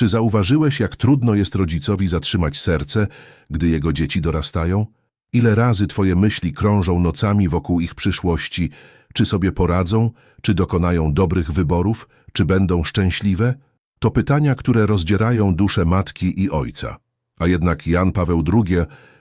Czy zauważyłeś, jak trudno jest rodzicowi zatrzymać serce, gdy jego dzieci dorastają? Ile razy twoje myśli krążą nocami wokół ich przyszłości? Czy sobie poradzą? Czy dokonają dobrych wyborów? Czy będą szczęśliwe? To pytania, które rozdzierają duszę matki i ojca. A jednak Jan Paweł II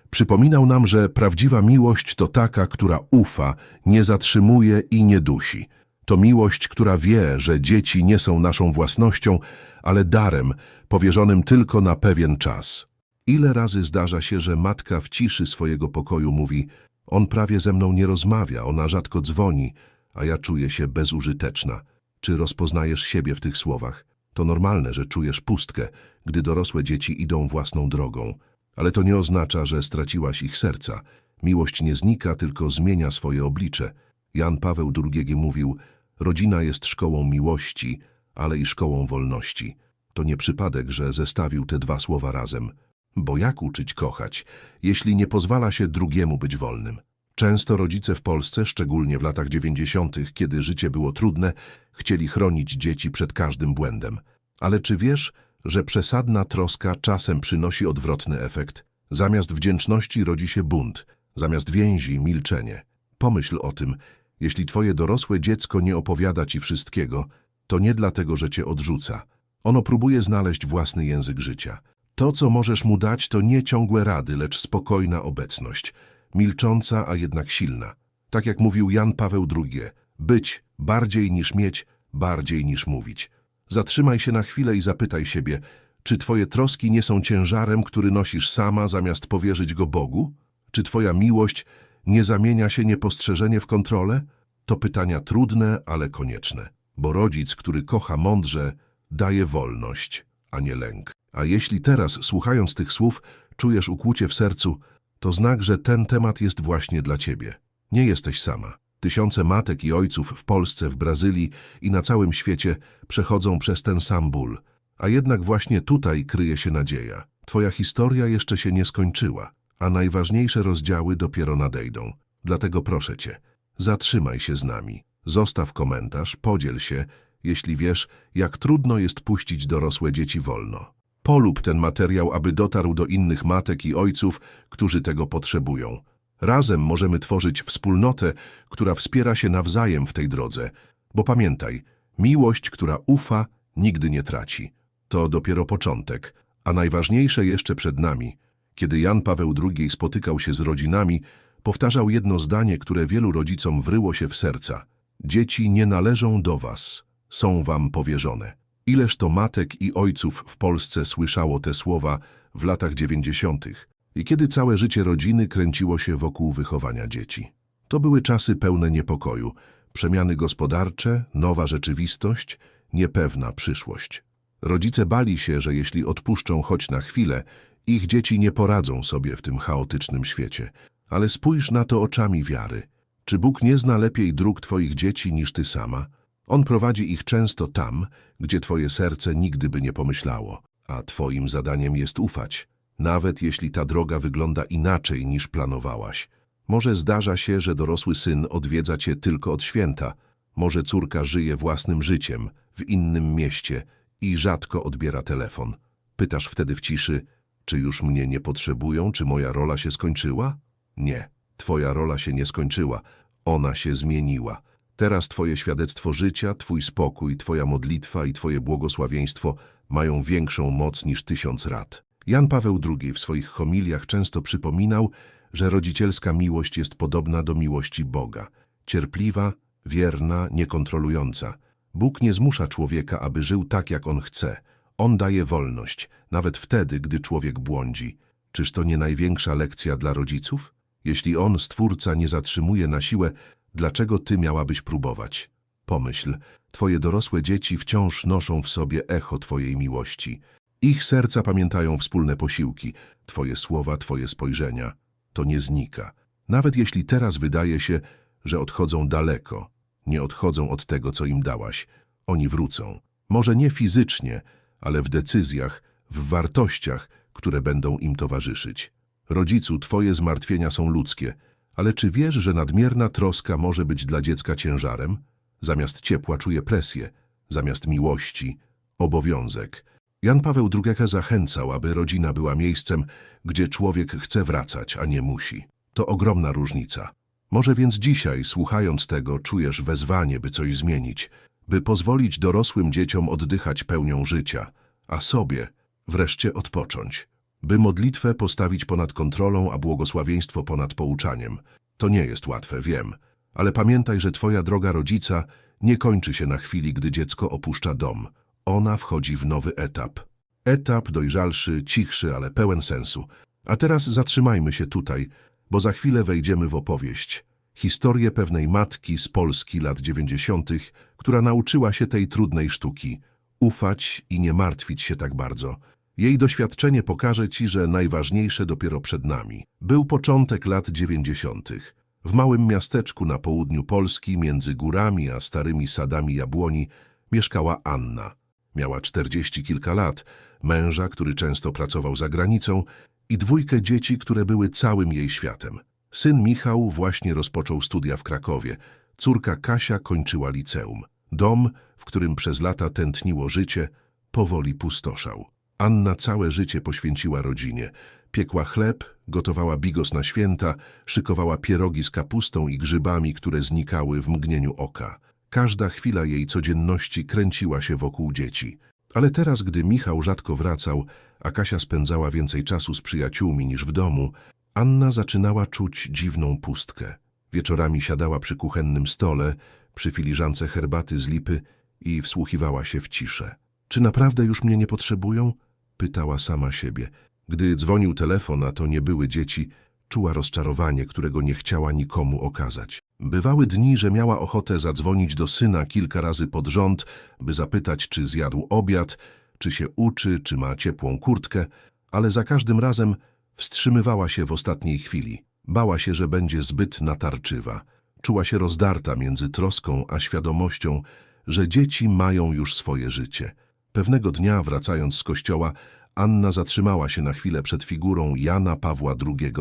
przypominał nam, że prawdziwa miłość to taka, która ufa, nie zatrzymuje i nie dusi. To miłość, która wie, że dzieci nie są naszą własnością, ale darem, powierzonym tylko na pewien czas. Ile razy zdarza się, że matka w ciszy swojego pokoju mówi on prawie ze mną nie rozmawia, ona rzadko dzwoni, a ja czuję się bezużyteczna. Czy rozpoznajesz siebie w tych słowach? To normalne, że czujesz pustkę, gdy dorosłe dzieci idą własną drogą. Ale to nie oznacza, że straciłaś ich serca. Miłość nie znika, tylko zmienia swoje oblicze. Jan Paweł II mówił, rodzina jest szkołą miłości, ale i szkołą wolności. To nie przypadek, że zestawił te dwa słowa razem. Bo jak uczyć kochać, jeśli nie pozwala się drugiemu być wolnym? Często rodzice w Polsce, szczególnie w latach dziewięćdziesiątych, kiedy życie było trudne, chcieli chronić dzieci przed każdym błędem. Ale czy wiesz, że przesadna troska czasem przynosi odwrotny efekt? Zamiast wdzięczności rodzi się bunt, zamiast więzi milczenie. Pomyśl o tym, jeśli twoje dorosłe dziecko nie opowiada ci wszystkiego, to nie dlatego, że cię odrzuca. Ono próbuje znaleźć własny język życia. To, co możesz mu dać, to nie ciągłe rady, lecz spokojna obecność. Milcząca, a jednak silna. Tak jak mówił Jan Paweł II, być bardziej niż mieć, bardziej niż mówić. Zatrzymaj się na chwilę i zapytaj siebie, czy twoje troski nie są ciężarem, który nosisz sama, zamiast powierzyć go Bogu? Czy twoja miłość nie zamienia się niepostrzeżenie w kontrolę? To pytania trudne, ale konieczne. Bo rodzic, który kocha mądrze, daje wolność, a nie lęk. A jeśli teraz, słuchając tych słów, czujesz ukłucie w sercu, to znak, że ten temat jest właśnie dla ciebie. Nie jesteś sama. Tysiące matek i ojców w Polsce, w Brazylii i na całym świecie przechodzą przez ten sam ból. A jednak właśnie tutaj kryje się nadzieja. Twoja historia jeszcze się nie skończyła, a najważniejsze rozdziały dopiero nadejdą. Dlatego proszę cię, zatrzymaj się z nami. Zostaw komentarz, podziel się, jeśli wiesz, jak trudno jest puścić dorosłe dzieci wolno. Polub ten materiał, aby dotarł do innych matek i ojców, którzy tego potrzebują. Razem możemy tworzyć wspólnotę, która wspiera się nawzajem w tej drodze. Bo pamiętaj, miłość, która ufa, nigdy nie traci. To dopiero początek, a najważniejsze jeszcze przed nami. Kiedy Jan Paweł II spotykał się z rodzinami, powtarzał jedno zdanie, które wielu rodzicom wryło się w serca. Dzieci nie należą do was, są wam powierzone. Ileż to matek i ojców w Polsce słyszało te słowa w latach dziewięćdziesiątych i kiedy całe życie rodziny kręciło się wokół wychowania dzieci. To były czasy pełne niepokoju, przemiany gospodarcze, nowa rzeczywistość, niepewna przyszłość. Rodzice bali się, że jeśli odpuszczą choć na chwilę, ich dzieci nie poradzą sobie w tym chaotycznym świecie. Ale spójrz na to oczami wiary. Czy Bóg nie zna lepiej dróg Twoich dzieci niż Ty sama? On prowadzi ich często tam, gdzie Twoje serce nigdy by nie pomyślało, a Twoim zadaniem jest ufać, nawet jeśli ta droga wygląda inaczej niż planowałaś. Może zdarza się, że dorosły syn odwiedza Cię tylko od święta, może córka żyje własnym życiem w innym mieście i rzadko odbiera telefon. Pytasz wtedy w ciszy, czy już mnie nie potrzebują, czy moja rola się skończyła? Nie, Twoja rola się nie skończyła, ona się zmieniła. Teraz Twoje świadectwo życia, Twój spokój, Twoja modlitwa i Twoje błogosławieństwo mają większą moc niż tysiąc rat. Jan Paweł II w swoich homiliach często przypominał, że rodzicielska miłość jest podobna do miłości Boga. Cierpliwa, wierna, niekontrolująca. Bóg nie zmusza człowieka, aby żył tak, jak on chce. On daje wolność, nawet wtedy, gdy człowiek błądzi. Czyż to nie największa lekcja dla rodziców? Jeśli on, Stwórca, nie zatrzymuje na siłę, dlaczego ty miałabyś próbować? Pomyśl, twoje dorosłe dzieci wciąż noszą w sobie echo twojej miłości. Ich serca pamiętają wspólne posiłki, twoje słowa, twoje spojrzenia. To nie znika. Nawet jeśli teraz wydaje się, że odchodzą daleko, nie odchodzą od tego, co im dałaś. Oni wrócą. Może nie fizycznie, ale w decyzjach, w wartościach, które będą im towarzyszyć. Rodzicu, twoje zmartwienia są ludzkie, ale czy wiesz, że nadmierna troska może być dla dziecka ciężarem? Zamiast ciepła czuje presję, zamiast miłości obowiązek. Jan Paweł II zachęcał, aby rodzina była miejscem, gdzie człowiek chce wracać, a nie musi. To ogromna różnica. Może więc dzisiaj, słuchając tego, czujesz wezwanie, by coś zmienić, by pozwolić dorosłym dzieciom oddychać pełnią życia, a sobie wreszcie odpocząć. By modlitwę postawić ponad kontrolą, a błogosławieństwo ponad pouczaniem. To nie jest łatwe, wiem, ale pamiętaj, że twoja droga rodzica nie kończy się na chwili, gdy dziecko opuszcza dom. Ona wchodzi w nowy etap. Etap dojrzalszy, cichszy, ale pełen sensu. A teraz zatrzymajmy się tutaj, bo za chwilę wejdziemy w opowieść. Historię pewnej matki z Polski lat dziewięćdziesiątych, która nauczyła się tej trudnej sztuki. Ufać i nie martwić się tak bardzo. Jej doświadczenie pokaże ci, że najważniejsze dopiero przed nami. Był początek lat dziewięćdziesiątych. W małym miasteczku na południu Polski, między górami a starymi sadami jabłoni, mieszkała Anna. Miała czterdzieści kilka lat, męża, który często pracował za granicą i dwójkę dzieci, które były całym jej światem. Syn Michał właśnie rozpoczął studia w Krakowie, córka Kasia kończyła liceum. Dom, w którym przez lata tętniło życie, powoli pustoszał. Anna całe życie poświęciła rodzinie. Piekła chleb, gotowała bigos na święta, szykowała pierogi z kapustą i grzybami, które znikały w mgnieniu oka. Każda chwila jej codzienności kręciła się wokół dzieci. Ale teraz, gdy Michał rzadko wracał, a Kasia spędzała więcej czasu z przyjaciółmi niż w domu, Anna zaczynała czuć dziwną pustkę. Wieczorami siadała przy kuchennym stole, przy filiżance herbaty z lipy i wsłuchiwała się w ciszę. Czy naprawdę już mnie nie potrzebują? Pytała sama siebie. Gdy dzwonił telefon, a to nie były dzieci, czuła rozczarowanie, którego nie chciała nikomu okazać. Bywały dni, że miała ochotę zadzwonić do syna kilka razy pod rząd, by zapytać, czy zjadł obiad, czy się uczy, czy ma ciepłą kurtkę, ale za każdym razem wstrzymywała się w ostatniej chwili. Bała się, że będzie zbyt natarczywa. Czuła się rozdarta między troską a świadomością, że dzieci mają już swoje życie. Pewnego dnia, wracając z kościoła, Anna zatrzymała się na chwilę przed figurą Jana Pawła II,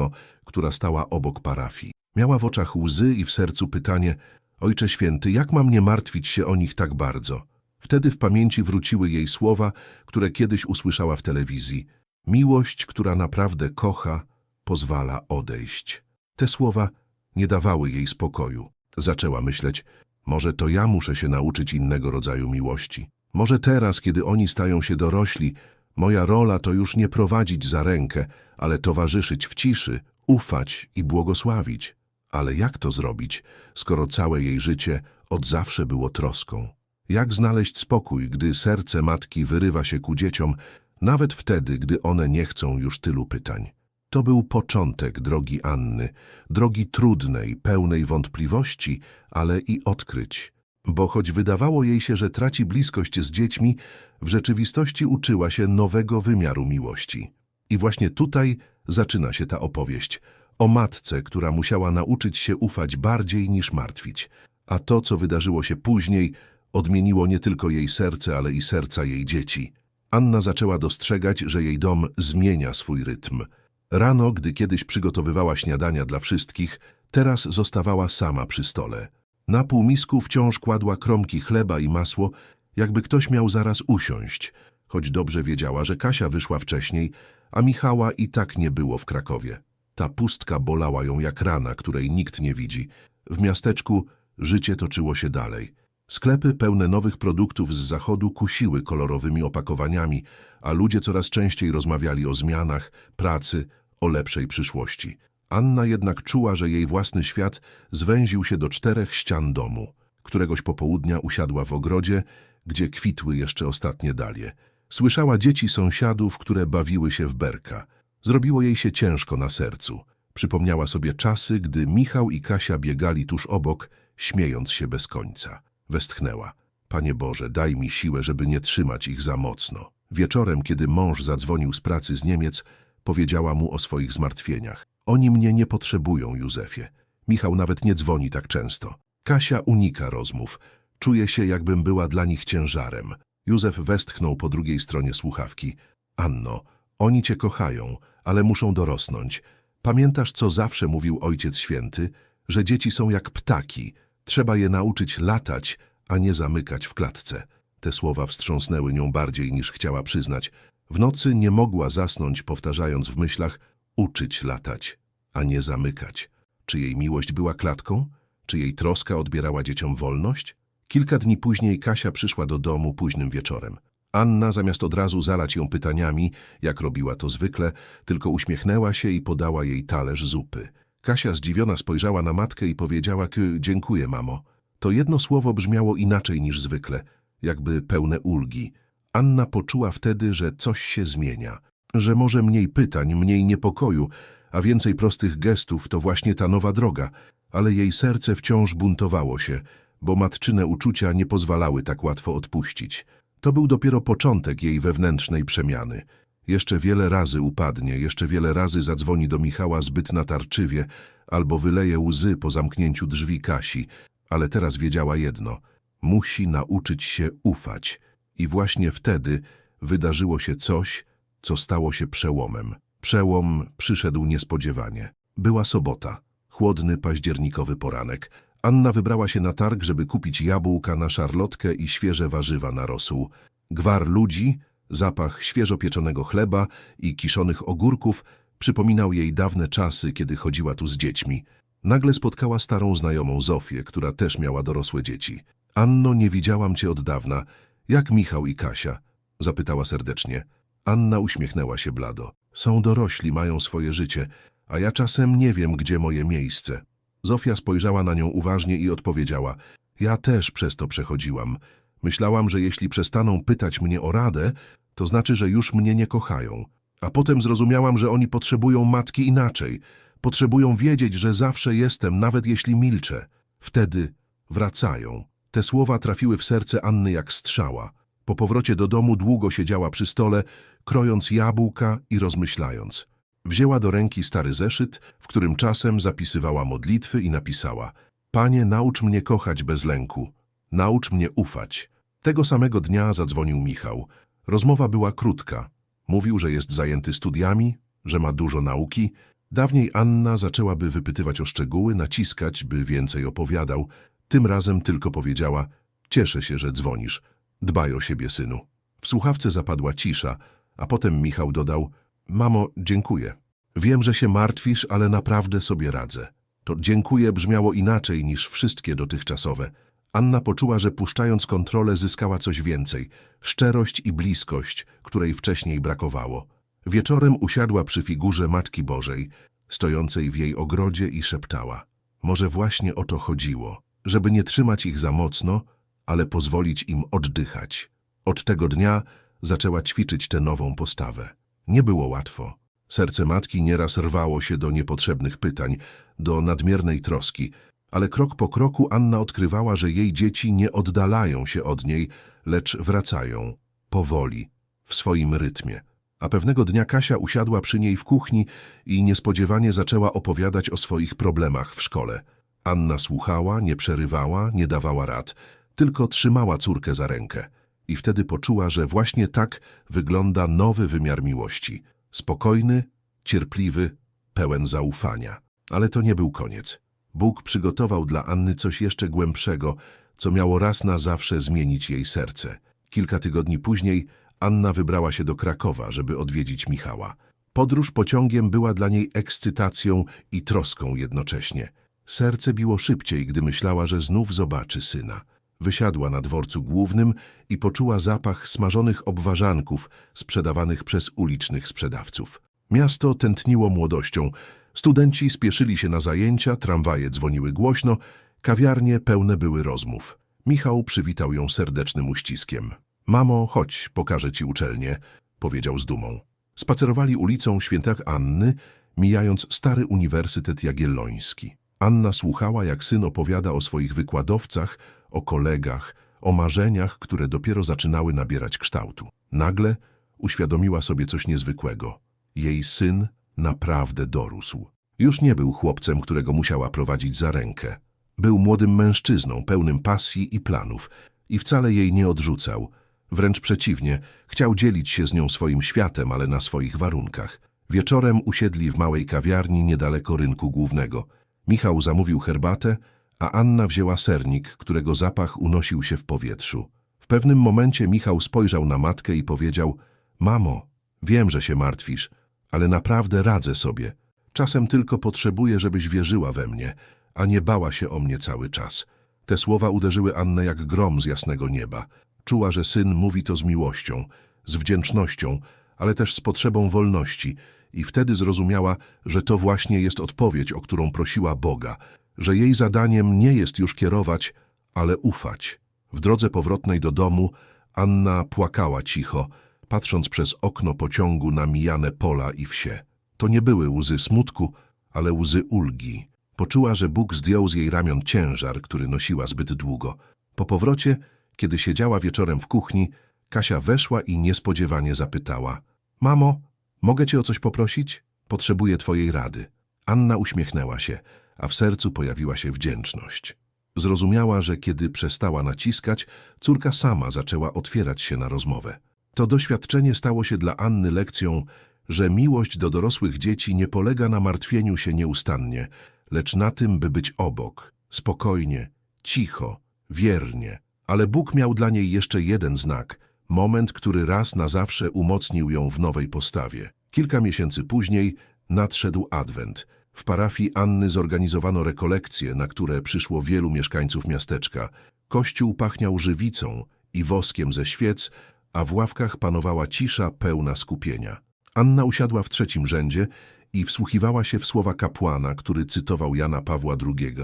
która stała obok parafii. Miała w oczach łzy i w sercu pytanie Ojcze Święty, jak mam nie martwić się o nich tak bardzo? Wtedy w pamięci wróciły jej słowa, które kiedyś usłyszała w telewizji. Miłość, która naprawdę kocha, pozwala odejść. Te słowa nie dawały jej spokoju. Zaczęła myśleć, może to ja muszę się nauczyć innego rodzaju miłości. Może teraz, kiedy oni stają się dorośli, moja rola to już nie prowadzić za rękę, ale towarzyszyć w ciszy, ufać i błogosławić. Ale jak to zrobić, skoro całe jej życie od zawsze było troską? Jak znaleźć spokój, gdy serce matki wyrywa się ku dzieciom, nawet wtedy, gdy one nie chcą już tylu pytań? To był początek drogi Anny, drogi trudnej, pełnej wątpliwości, ale i odkryć. Bo choć wydawało jej się, że traci bliskość z dziećmi, w rzeczywistości uczyła się nowego wymiaru miłości. I właśnie tutaj zaczyna się ta opowieść o matce, która musiała nauczyć się ufać bardziej niż martwić. A to, co wydarzyło się później, odmieniło nie tylko jej serce, ale i serca jej dzieci. Anna zaczęła dostrzegać, że jej dom zmienia swój rytm. Rano, gdy kiedyś przygotowywała śniadania dla wszystkich, teraz zostawała sama przy stole. Na półmisku wciąż kładła kromki chleba i masło, jakby ktoś miał zaraz usiąść, choć dobrze wiedziała, że Kasia wyszła wcześniej, a Michała i tak nie było w Krakowie. Ta pustka bolała ją jak rana, której nikt nie widzi. W miasteczku życie toczyło się dalej. Sklepy pełne nowych produktów z zachodu kusiły kolorowymi opakowaniami, a ludzie coraz częściej rozmawiali o zmianach, pracy, o lepszej przyszłości. Anna jednak czuła, że jej własny świat zwęził się do czterech ścian domu. Któregoś popołudnia usiadła w ogrodzie, gdzie kwitły jeszcze ostatnie dalie. Słyszała dzieci sąsiadów, które bawiły się w berka. Zrobiło jej się ciężko na sercu. Przypomniała sobie czasy, gdy Michał i Kasia biegali tuż obok, śmiejąc się bez końca. Westchnęła. Panie Boże, daj mi siłę, żeby nie trzymać ich za mocno. Wieczorem, kiedy mąż zadzwonił z pracy z Niemiec, powiedziała mu o swoich zmartwieniach. Oni mnie nie potrzebują, Józefie. Michał nawet nie dzwoni tak często. Kasia unika rozmów. Czuje się, jakbym była dla nich ciężarem. Józef westchnął po drugiej stronie słuchawki. Anno, oni cię kochają, ale muszą dorosnąć. Pamiętasz, co zawsze mówił Ojciec Święty? Że dzieci są jak ptaki. Trzeba je nauczyć latać, a nie zamykać w klatce. Te słowa wstrząsnęły nią bardziej niż chciała przyznać. W nocy nie mogła zasnąć, powtarzając w myślach uczyć latać, a nie zamykać. Czy jej miłość była klatką? Czy jej troska odbierała dzieciom wolność? Kilka dni później Kasia przyszła do domu późnym wieczorem. Anna, zamiast od razu zalać ją pytaniami, jak robiła to zwykle, tylko uśmiechnęła się i podała jej talerz zupy. Kasia zdziwiona spojrzała na matkę i powiedziała dziękuję, mamo. To jedno słowo brzmiało inaczej niż zwykle, jakby pełne ulgi. Anna poczuła wtedy, że coś się zmienia, że może mniej pytań, mniej niepokoju, a więcej prostych gestów to właśnie ta nowa droga, ale jej serce wciąż buntowało się, bo matczyne uczucia nie pozwalały tak łatwo odpuścić. To był dopiero początek jej wewnętrznej przemiany. Jeszcze wiele razy upadnie, jeszcze wiele razy zadzwoni do Michała zbyt natarczywie albo wyleje łzy po zamknięciu drzwi Kasi, ale teraz wiedziała jedno – musi nauczyć się ufać. I właśnie wtedy wydarzyło się coś, co stało się przełomem. Przełom przyszedł niespodziewanie. Była sobota, chłodny październikowy poranek. Anna wybrała się na targ, żeby kupić jabłka na szarlotkę i świeże warzywa na rosół. Gwar ludzi, zapach świeżo pieczonego chleba i kiszonych ogórków przypominał jej dawne czasy, kiedy chodziła tu z dziećmi. Nagle spotkała starą znajomą Zofię, która też miała dorosłe dzieci. Anno, nie widziałam cię od dawna. Jak Michał i Kasia? Zapytała serdecznie. Anna uśmiechnęła się blado. Są dorośli, mają swoje życie, a ja czasem nie wiem, gdzie moje miejsce. Zofia spojrzała na nią uważnie i odpowiedziała. Ja też przez to przechodziłam. Myślałam, że jeśli przestaną pytać mnie o radę, to znaczy, że już mnie nie kochają. A potem zrozumiałam, że oni potrzebują matki inaczej. Potrzebują wiedzieć, że zawsze jestem, nawet jeśli milczę. Wtedy wracają. Te słowa trafiły w serce Anny jak strzała. Po powrocie do domu długo siedziała przy stole, krojąc jabłka i rozmyślając. Wzięła do ręki stary zeszyt, w którym czasem zapisywała modlitwy i napisała Panie, naucz mnie kochać bez lęku. Naucz mnie ufać. Tego samego dnia zadzwonił Michał. Rozmowa była krótka. Mówił, że jest zajęty studiami, że ma dużo nauki. Dawniej Anna zaczęłaby wypytywać o szczegóły, naciskać, by więcej opowiadał. Tym razem tylko powiedziała, cieszę się, że dzwonisz. Dbaj o siebie, synu. W słuchawce zapadła cisza, a potem Michał dodał, mamo, dziękuję. Wiem, że się martwisz, ale naprawdę sobie radzę. To dziękuję brzmiało inaczej niż wszystkie dotychczasowe. Anna poczuła, że puszczając kontrolę zyskała coś więcej. Szczerość i bliskość, której wcześniej brakowało. Wieczorem usiadła przy figurze Matki Bożej, stojącej w jej ogrodzie i szeptała. Może właśnie o to chodziło, żeby nie trzymać ich za mocno, ale pozwolić im oddychać. Od tego dnia zaczęła ćwiczyć tę nową postawę. Nie było łatwo. Serce matki nieraz rwało się do niepotrzebnych pytań, do nadmiernej troski, ale krok po kroku Anna odkrywała, że jej dzieci nie oddalają się od niej, lecz wracają, powoli, w swoim rytmie. A pewnego dnia Kasia usiadła przy niej w kuchni i niespodziewanie zaczęła opowiadać o swoich problemach w szkole. Anna słuchała, nie przerywała, nie dawała rad, tylko trzymała córkę za rękę. I wtedy poczuła, że właśnie tak wygląda nowy wymiar miłości. Spokojny, cierpliwy, pełen zaufania. Ale to nie był koniec. Bóg przygotował dla Anny coś jeszcze głębszego, co miało raz na zawsze zmienić jej serce. Kilka tygodni później Anna wybrała się do Krakowa, żeby odwiedzić Michała. Podróż pociągiem była dla niej ekscytacją i troską jednocześnie. Serce biło szybciej, gdy myślała, że znów zobaczy syna. Wysiadła na dworcu głównym i poczuła zapach smażonych obwarzanków sprzedawanych przez ulicznych sprzedawców. Miasto tętniło młodością. Studenci spieszyli się na zajęcia, tramwaje dzwoniły głośno, kawiarnie pełne były rozmów. Michał przywitał ją serdecznym uściskiem. Mamo, chodź, pokażę ci uczelnię, powiedział z dumą. Spacerowali ulicą Świętach Anny, mijając stary Uniwersytet Jagielloński. Anna słuchała, jak syn opowiada o swoich wykładowcach, o kolegach, o marzeniach, które dopiero zaczynały nabierać kształtu. Nagle uświadomiła sobie coś niezwykłego. Jej syn naprawdę dorósł. Już nie był chłopcem, którego musiała prowadzić za rękę. Był młodym mężczyzną, pełnym pasji i planów i wcale jej nie odrzucał. Wręcz przeciwnie, chciał dzielić się z nią swoim światem, ale na swoich warunkach. Wieczorem usiedli w małej kawiarni niedaleko rynku głównego. Michał zamówił herbatę, a Anna wzięła sernik, którego zapach unosił się w powietrzu. W pewnym momencie Michał spojrzał na matkę i powiedział: Mamo, wiem, że się martwisz, ale naprawdę radzę sobie. Czasem tylko potrzebuję, żebyś wierzyła we mnie, a nie bała się o mnie cały czas. Te słowa uderzyły Annę jak grom z jasnego nieba. Czuła, że syn mówi to z miłością, z wdzięcznością, ale też z potrzebą wolności i wtedy zrozumiała, że to właśnie jest odpowiedź, o którą prosiła Boga, że jej zadaniem nie jest już kierować, ale ufać. W drodze powrotnej do domu Anna płakała cicho, patrząc przez okno pociągu na mijane pola i wsie. To nie były łzy smutku, ale łzy ulgi. Poczuła, że Bóg zdjął z jej ramion ciężar, który nosiła zbyt długo. Po powrocie, kiedy siedziała wieczorem w kuchni, Kasia weszła i niespodziewanie zapytała. Mamo, mogę cię o coś poprosić? Potrzebuję twojej rady. Anna uśmiechnęła się, a w sercu pojawiła się wdzięczność. Zrozumiała, że kiedy przestała naciskać, córka sama zaczęła otwierać się na rozmowę. To doświadczenie stało się dla Anny lekcją, że miłość do dorosłych dzieci nie polega na martwieniu się nieustannie, lecz na tym, by być obok, spokojnie, cicho, wiernie. Ale Bóg miał dla niej jeszcze jeden znak, moment, który raz na zawsze umocnił ją w nowej postawie. Kilka miesięcy później nadszedł Adwent. W parafii Anny zorganizowano rekolekcje, na które przyszło wielu mieszkańców miasteczka. Kościół pachniał żywicą i woskiem ze świec, a w ławkach panowała cisza pełna skupienia. Anna usiadła w trzecim rzędzie i wsłuchiwała się w słowa kapłana, który cytował Jana Pawła II.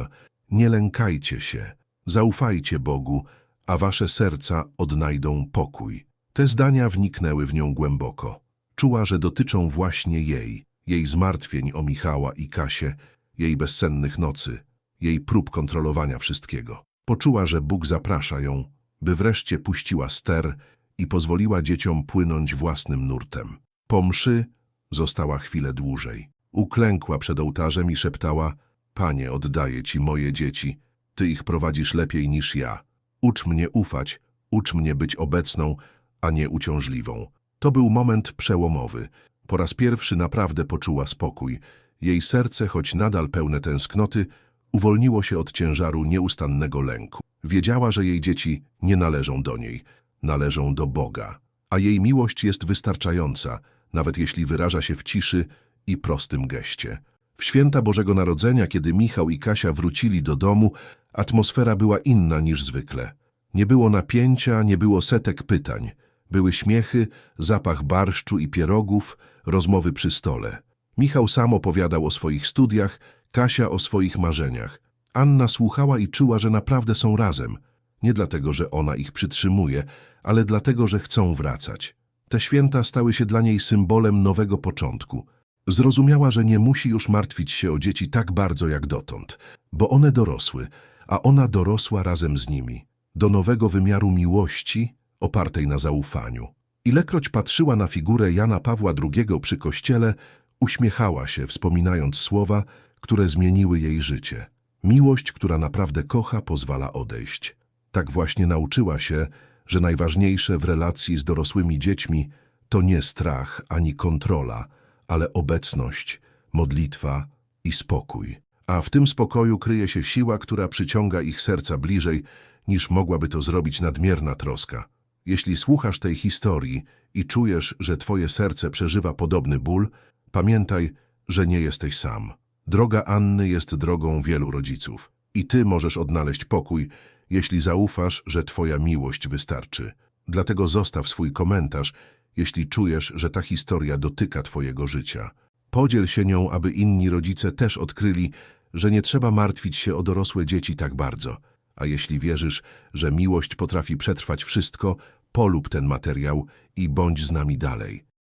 Nie lękajcie się, zaufajcie Bogu, a wasze serca odnajdą pokój. Te zdania wniknęły w nią głęboko. Czuła, że dotyczą właśnie jej, jej zmartwień o Michała i Kasię, jej bezsennych nocy, jej prób kontrolowania wszystkiego. Poczuła, że Bóg zaprasza ją, by wreszcie puściła ster i pozwoliła dzieciom płynąć własnym nurtem. Po mszy została chwilę dłużej. Uklękła przed ołtarzem i szeptała: Panie, oddaję ci moje dzieci, ty ich prowadzisz lepiej niż ja. Ucz mnie ufać, ucz mnie być obecną, a nie uciążliwą. To był moment przełomowy. Po raz pierwszy naprawdę poczuła spokój. Jej serce, choć nadal pełne tęsknoty, uwolniło się od ciężaru nieustannego lęku. Wiedziała, że jej dzieci nie należą do niej, należą do Boga. A jej miłość jest wystarczająca, nawet jeśli wyraża się w ciszy i prostym geście. W święta Bożego Narodzenia, kiedy Michał i Kasia wrócili do domu, atmosfera była inna niż zwykle. Nie było napięcia, nie było setek pytań. Były śmiechy, zapach barszczu i pierogów, rozmowy przy stole. Michał sam opowiadał o swoich studiach, Kasia o swoich marzeniach. Anna słuchała i czuła, że naprawdę są razem. Nie dlatego, że ona ich przytrzymuje, ale dlatego, że chcą wracać. Te święta stały się dla niej symbolem nowego początku. Zrozumiała, że nie musi już martwić się o dzieci tak bardzo jak dotąd, bo one dorosły, a ona dorosła razem z nimi. Do nowego wymiaru miłości opartej na zaufaniu. Ilekroć patrzyła na figurę Jana Pawła II przy kościele, uśmiechała się, wspominając słowa, które zmieniły jej życie. Miłość, która naprawdę kocha, pozwala odejść. Tak właśnie nauczyła się, że najważniejsze w relacji z dorosłymi dziećmi to nie strach ani kontrola, ale obecność, modlitwa i spokój. A w tym spokoju kryje się siła, która przyciąga ich serca bliżej, niż mogłaby to zrobić nadmierna troska. Jeśli słuchasz tej historii i czujesz, że twoje serce przeżywa podobny ból, pamiętaj, że nie jesteś sam. Droga Anny jest drogą wielu rodziców. I ty możesz odnaleźć pokój, jeśli zaufasz, że twoja miłość wystarczy. Dlatego zostaw swój komentarz, jeśli czujesz, że ta historia dotyka twojego życia. Podziel się nią, aby inni rodzice też odkryli, że nie trzeba martwić się o dorosłe dzieci tak bardzo. A jeśli wierzysz, że miłość potrafi przetrwać wszystko, polub ten materiał i bądź z nami dalej.